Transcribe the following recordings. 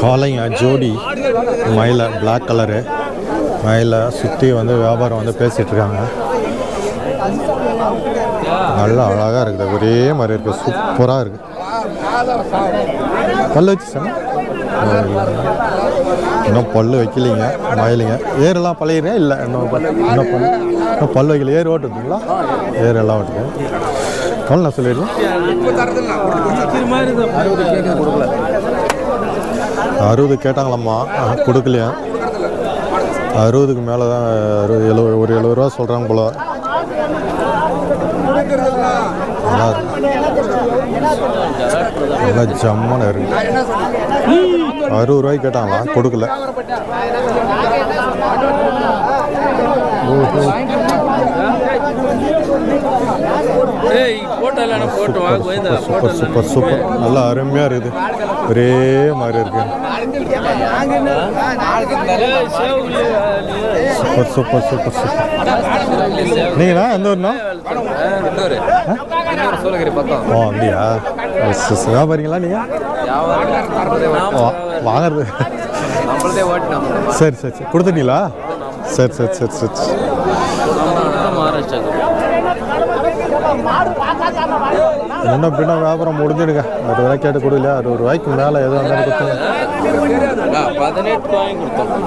காளைங்க ஜோடி மயிலை black colour மயிலை சுற்றி வந்து வியாபாரம் வந்து பேசிகிட்டு இருக்காங்க. நல்லா அழகாக இருக்குது. ஒரே மாதிரி இருக்குது சூப்பராக இருக்குது பல்லு வச்சு இன்னும் பல்லு வைக்கலிங்க. மயிலுங்க. ஏரெல்லாம் பழையிறேன் இல்லை இன்னும் பல்லு இன்னும் பல் இன்னும் பல் வைக்கல. ஏர் ஓட்டுதுங்களா? ஏரெல்லாம் ஓட்டுது. எவ்வளோ நான் சொல்லிடுறேன். அறுபது கேட்டாங்களாம்மா. கொடுக்கலையா? அறுபதுக்கு மேலே தான் அறுபது எழுபது ஒரு எழுபது ரூபா சொல்கிறாங்க போல. நல்லா இருக்கு. ஜம்முன்னு இருக்கு. அறுபது ரூபாய்க்கு கேட்டாங்களா? கொடுக்கல. ஓஹோ. Super super super. நல்லா அருமையாக இருக்குது. ஒரே மாதிரி இருக்கு. Super super super super. நீங்களா? எந்த ஊர்னா ஓ அப்படியா. வியாபாரிங்களா நீங்கள் வாங்குறது. சரி சரி சரி. கொடுத்துட்டீங்களா? சரி சரி சரி சரி. முன்ன பின்ன வியாபாரம் முடிஞ்சிடுங்க. அறுபது ரூபாய் கேட்டு கொடுக்கல அறுபது ரூபாய்க்கு மேலே எதுவும் இருந்தாலும் கொடுத்துங்க. பதினெட்டு வாங்கி கொடுத்தோம்.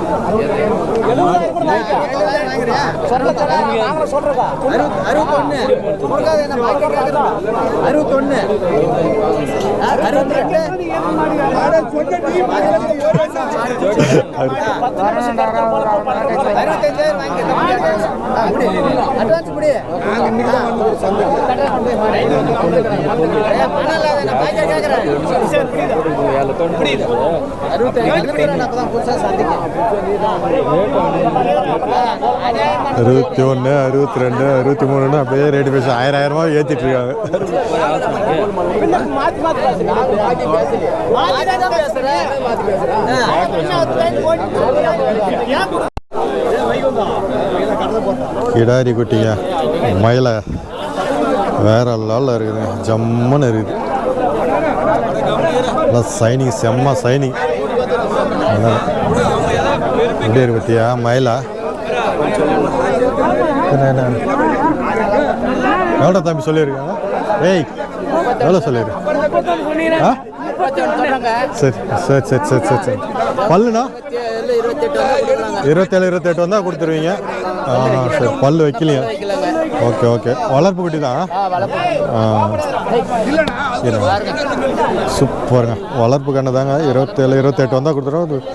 அறுபத்தி ஒன்று அறுபத்தி ரெண்டு அறுபத்தி மூணுன்னு அப்படியே ரேட்டு பேசி ஆயிரம் ஆயிரமா ஏற்றிட்டு இருக்காங்க கிடாரி குட்டிங்க. மயிலை வேற லெவலில் இருக்குது. ஜம்முன்னு இருக்குது. நல்லா சைனிங் செம்ம சைனிங் எப்படி இருக்கு பத்தியா மயிலா? என்ன, என்ன, எவ்வளோ தம்பி சொல்லியிருக்காங்க? ஏய் எவ்வளோ சொல்லியிருக்கேன் ஆ? சரி சரி சரி சரி சரி சரி. பல்லுண்ணா? இருபத்தேழு இருபத்தெட்டு வந்தால் கொடுத்துருவீங்க. ஆ சரி பல்லு வைக்கலையா? Okay okay. வளர்ப்பு குட்டி. தான். சூப்பருங்க. வளர்ப்பு கண்ணு தாங்க. இருபத்தேழு இருபத்தெட்டு வந்தால் கொடுத்துருவோம்.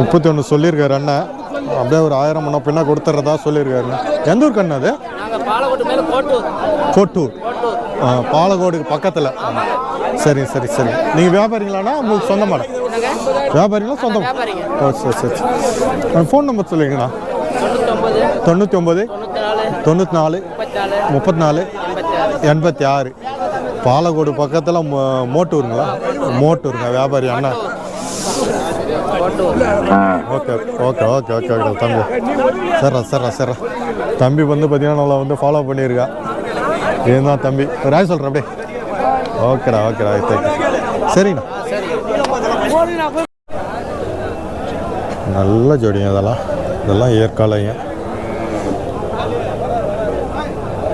முப்பத்தி ஒன்று சொல்லியிருக்காரு அண்ணன். அப்படியே ஒரு ஆயிரம் முன்ன பின்ன கொடுத்துட்றதா சொல்லியிருக்காருங்க எந்த ஊர் கண்ணு அது? கோட்டூர். ஆ, பாலக்கோடுக்கு பக்கத்தில். சரி சரி சரி. நீங்கள் வியாபாரிங்களாண்ணா உங்களுக்கு சொந்த மாடம் வியாபாரிங்களா சொந்தம் ஓ சரி சரி சரி. ஃபோன் நம்பர் சொல்லுங்கண்ணா. தொண்ணூற்றி ஒம்பது தொண்ணூற்றி நாலு முப்பத்தி நாலு எண்பத்தி ஆறு பாலக்கோடு பக்கத்தில் மோ- மோட்டூருங்களா? மோட்டூருங்க வியாபாரி அண்ணா. Okay okay okay okay okay தம்பி. சர்ரா சர்ரா சர்ரா தம்பி வந்து பார்த்தீங்கன்னா நல்லா வந்து ஃபாலோ பண்ணியிருக்கா. இதுதான் தம்பி ஒரு ஆய் சொல்கிறேன் அப்படியே. ஓகேடா ஓகேடா தேங்க்யூ சரிங்கண்ணா நல்ல ஜோடிங்க இதெல்லாம். இதெல்லாம் ஏற்காலைங்க.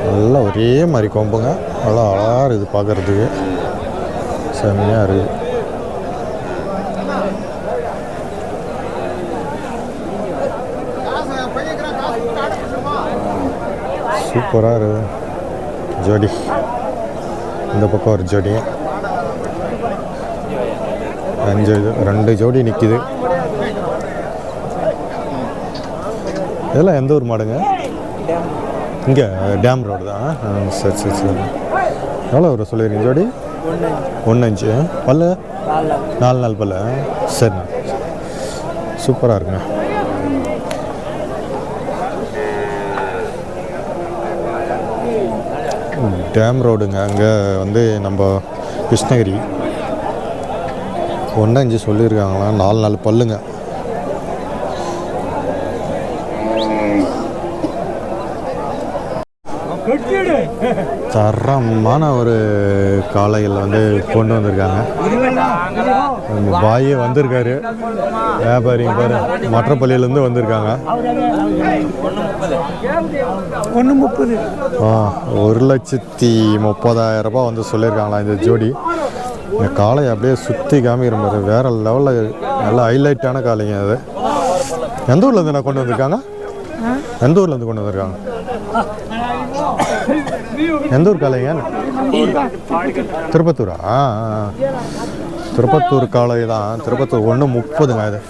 நல்லா ஒரே மாதிரி கொம்புங்க. நல்லா அழகாக இருக்குது பார்க்குறதுக்கு. செம்மையாக இருக்குது. சூப்பராக இருக்குது. ஜோடி. இந்த பக்கம் ஒரு ஜோடி. அஞ்சு ரெண்டு ஜோடி நிற்கிது இதெல்லாம் எந்த ஊர் மாடுங்க? இங்கே டேம் ரோடு தான். சரி சரி சரி. எவ்வளோ வரும் சொல்லிடுறீங்க ஜோடி? ஒன்று அஞ்சு. பல்லு? நாலு நாலு பல்லு. சரிண்ணா சூப்பராக இருக்குங்க. டேம் ரோடுங்க. அங்கே வந்து நம்ம கிருஷ்ணகிரி. ஒன்று அஞ்சு சொல்லியிருக்காங்களா நாலு நாலு பல்லுங்க. தரமான ஒரு காளைகள் வந்து கொண்டு வந்திருக்காங்க. பாயே வந்திருக்காரு. வியாபாரிங்க பாரு. மற்றப்பள்ளியிலேருந்து வந்திருக்காங்க. ஒன்று முப்பது. ஆ ஒரு லட்சத்தி முப்பதாயிரம் ரூபாய் வந்து சொல்லியிருக்காங்களா இந்த ஜோடி. இந்த காளை அப்படியே சுற்றி காமிக்கிற மாதிரி வேற லெவலில் நல்ல ஹைலைட்டான காளைங்க அது. எந்த ஊர்லேருந்து நான் கொண்டு வந்திருக்காங்க? எந்த ஊர்லேருந்து கொண்டு வந்திருக்காங்க? எந்த ஊர் காளைங்க? திருப்பத்தூரா. திருப்பத்தூர் காளை தான். திருப்பத்தூர் ஒன்று முப்பதுங்க இது.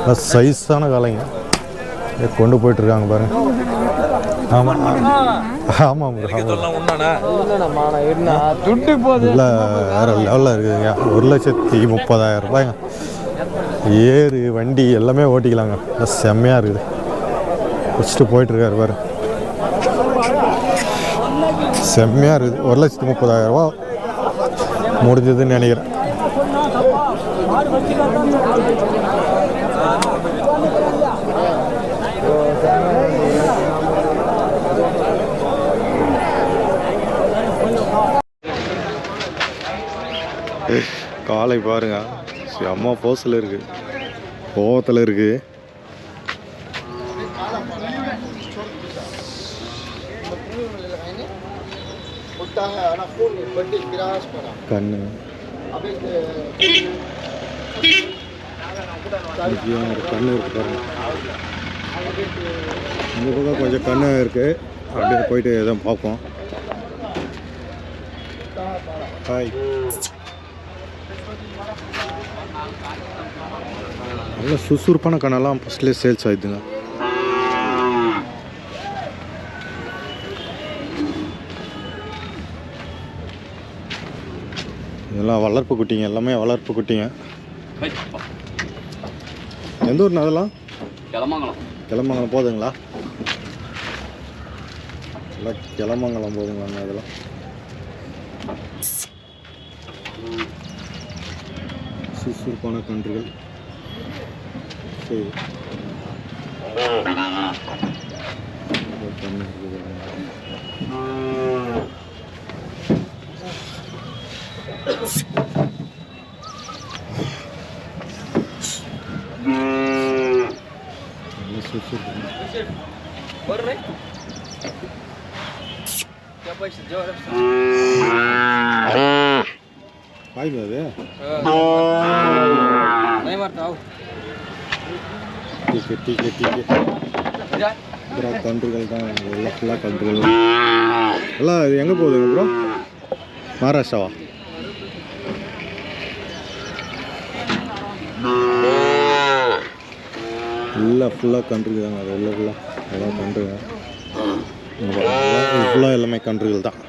நல்ல சைஸான காளைங்க. இதை கொண்டு போயிட்டு இருக்காங்க பாருங்க. ஆமாம் ஆமாம் துட்டு போகுது. இல்லை வேறு லெவலில் இருக்குதுங்க. ஒரு லட்சத்தி முப்பதாயிரம் ரூபாய்ங்க. ஏறு வண்டி எல்லாமே ஓட்டிக்கலாங்க. நல்லா செம்மையாக இருக்குது. வச்சுட்டு போயிட்டுருக்காரு பாரு. செம்மையாக இருக்குது. ஒரு லட்சத்தி முப்பதாயிரம் ரூபா முடிஞ்சதுன்னு நினைக்கிறேன். காலை பாருங்க. அம்மா போஸில் இருக்குது கோவத்தில் இருக்குது கண்ணு. கண்ணு இருக்கு பாருங்க. இந்த பக்கம் கொஞ்சம் கண்ணு இருக்கு. அப்படியே போயிட்டு எதுவும் பார்ப்போம். ஹாய் நல்ல சுறுசுறுப்பான கண்ணெல்லாம் ஃபஸ்ட்லேயே சேல்ஸ் ஆயிடுதுங்க. இதெல்லாம் வளர்ப்பு குட்டிங்க எல்லாமே வளர்ப்பு குட்டிங்க. எந்த ஊர்ண்ணா அதெல்லாம்? கிளம்பங்கலம் கிளமங்கலம் போதுங்களா? எல்லாம் கிளமங்கலம் போதுங்களாங்க அதெல்லாம் சுறுசுறுப்பான கன்றுகள் சரி ஒரு கன்று டீக்கு டீக்கு அப்புறம் கன்றுகள் தான் எல்லாம் ஃபுல்லாக கன்றுகள் எல்லாம் இது எங்கே போகுதுங்க ப்ரோ மகாராஷ்டிராவா எல்லாம் ஃபுல்லாக கன்றுகள் தாங்க அது எல்லாம் ஃபுல்லாக எல்லாம் கன்றுங்க ஃபுல்லாக எல்லாமே கன்றுகள் தான்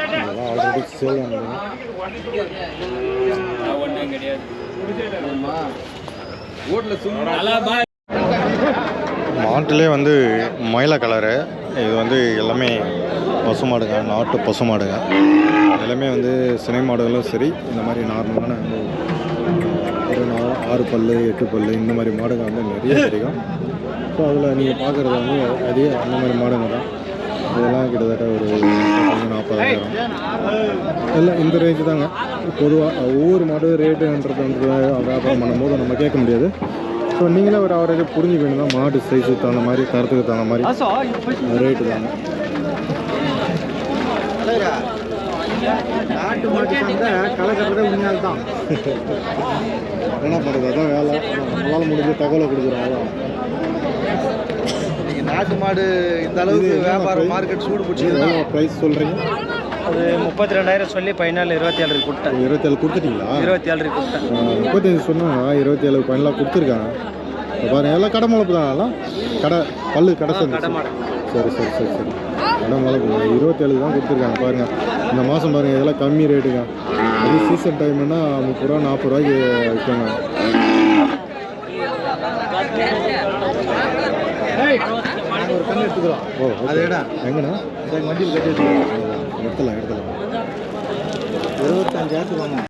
இதெல்லாம் ஆல்ரெடி சேல் ஆனதுங்க மாட்டிலே வந்து மயில கலரு இது வந்து எல்லாமே பசுமாடுங்க நாட்டு பசுமாடுங்க எல்லாமே வந்து சினை மாடுகளும் சரி இந்த மாதிரி நார்மலான வந்து ஒரு நாள் ஆறு பல் எட்டு பல்லு இந்த மாதிரி மாடுங்க வந்து நிறைய கிடைக்கும். ஸோ அதில் நீங்கள் பார்க்குறது வந்து அதே அந்த மாதிரி மாடுங்க தான். இதெல்லாம் கிட்டத்தட்ட ஒரு நாற்பதாயிரம் எல்லாம் இந்த ரேஞ்சு தாங்க. பொதுவாக ஒவ்வொரு மாடு ரேட்டுன்றது வந்து வியாபாரம் பண்ணும்போது நம்ம கேட்க முடியாது. ஸோ நீங்களே ஒரு அவரேஜ் புரிஞ்சுக்கணும் தான். மாடு சைஸுக்கு தகுந்த மாதிரி தரத்துக்கு தகுந்த மாதிரி ரேட்டு தாங்க. நாட்டு மாட்டு சந்தை கலக்கிறதே உண்மையால் தான் என்ன பண்ணுறது அதான் வேலை. நம்மளால் முடிஞ்ச தகவலை கொடுக்குறோம் அதான் இன்னைக்கு நாட்டு மாடு இந்த அளவுக்கு வியாபாரம் மார்க்கெட் சூடு பிடிச்சதுன்னா ப்ரைஸ் சொல்கிறீங்க அது முப்பத்தி ரெண்டாயிரம் சொல்லி ஃபைனல் இருபத்தி ஏழு கொடுத்தேன் இருபத்தேழு கொடுத்துட்டீங்களா? இருபத்தி ஏழு கொடுத்தேன் முப்பத்தஞ்சு சொன்னாங்க இருபத்தி ஏழு பதினெலாம் கொடுத்துருக்காங்க பாருங்க எல்லாம் கடை முளைப்பு தான் கடை பல்லு கடை சேர்ந்து மாடு. சரி சரி சரி சரி. கடை முளைப்பு இருபத்தேழு தான் கொடுத்துருக்காங்க. பாருங்க இந்த மாதம் பாருங்க இதெல்லாம் கம்மி ரேட்டுங்க. அது சீசன் டைம்னா முப்பது ரூபா நாற்பது ரூபாய்க்கு ஒரு கண்ணு எடுத்துக்கிறோம் ஓ அது இடம் எங்கண்ணா? மஞ்சள் கட்டி எடுத்துக்கிறோம் எடுத்துலாம் எடுத்துலாம் இருபத்தஞ்சாயிரத்துக்கு வாங்க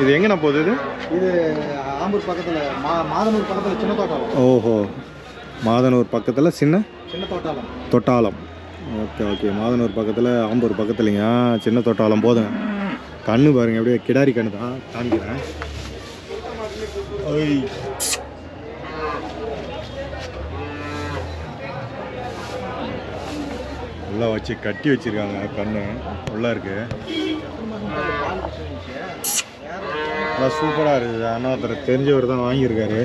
இது எங்கண்ணா போகுது இது? இது ஆம்பூர் பக்கத்தில் மா மாதனூர் பக்கத்தில் சின்ன தோட்டாலம் ஓஹோ. மாதனூர் பக்கத்தில் சின்ன? சின்ன தோட்டாலம் தொட்டாலம் ஓகே ஓகே. மாதனூர் பக்கத்தில் ஆம்பூர் பக்கத்துலைங்க சின்ன தோட்டாலம் போதுங்க கண்ணு பாருங்க அப்படியே கிடாரி கண்ணு தான் காமிக்கிறேன். உள்ள வச்சு கட்டி வச்சிருக்காங்க கண்ணு. உள்ள இருக்கு. நல்லா சூப்பராக இருக்குது. அண்ணா ஒருத்தர் தெரிஞ்சவர் தான் வாங்கியிருக்காரு.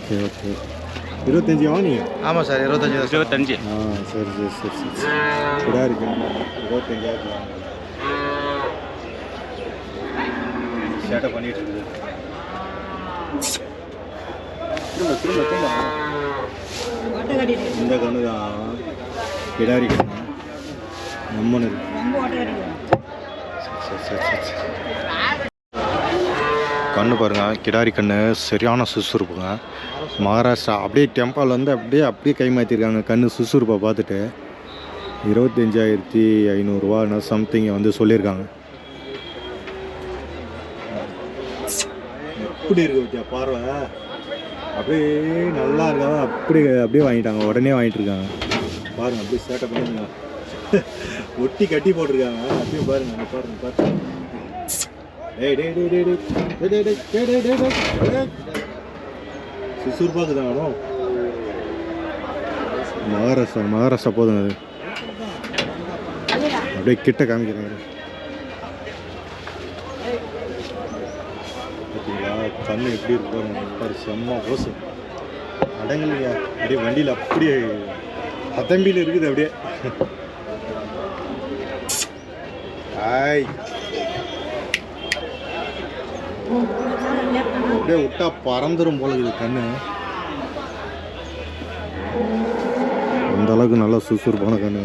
Okay okay. இருபத்தஞ்சி வாங்கினீங்க? ஆமாம் சார் இருபத்தஞ்சி இருபத்தஞ்சு. ஆ சரி சரி சரி சரி சரி. கூட இருக்கு? இருபத்தஞ்சாயிரம் சேட்டை பண்ணிட்டு இருக்குது திரும்ப திரும்ப திரும்ப. இந்த கண்ணு தான் கிடாரி. கண்ணு கண்ணு பாருங்க கிடாரி கண்ணு சரியான சுறுசுறுப்புங்க. மகாராஷ்டிரா அப்படியே டெம்பால் வந்து அப்படியே அப்படியே கைமாற்றிருக்காங்க கண்ணு சுறுசுறுப்பை பார்த்துட்டு இருபத்தஞ்சாயிரத்தி ஐநூறுரூவா சம்திங் வந்து சொல்லியிருக்காங்க. எப்படி இருக்கு பார்வை? அப்படியே நல்லா இருக்கா? அப்படி அப்படியே வாங்கிட்டாங்க. உடனே வாங்கிட்டு இருக்காங்க. பாருங்க அப்படியே சேட்டை பண்ணுங்க. ஒட்டி கட்டி போட்டிருக்காங்க. அப்படியே பாருங்க அங்கே பாருங்க பாருங்க. சுசுறுப்பாக்கு தான் ஆடும். மகாராஷ்டிரா மகாராஷ்டிரா போதுங்க அது. அப்படியே கிட்ட காமிக்கிறாங்க. கண்ணு எப்படி இருக்கும் செம்ம ஓசு. அடங்கலையா அப்படியே வண்டியில் அப்படியே அத்தம்பியில் இருக்குது அப்படியே. ஆய் அப்படியே விட்டா பறந்துடும் போல இருக்குது கண்ணு. அந்த அளவுக்கு நல்லா சுறுசுறுப்பான கண்ணு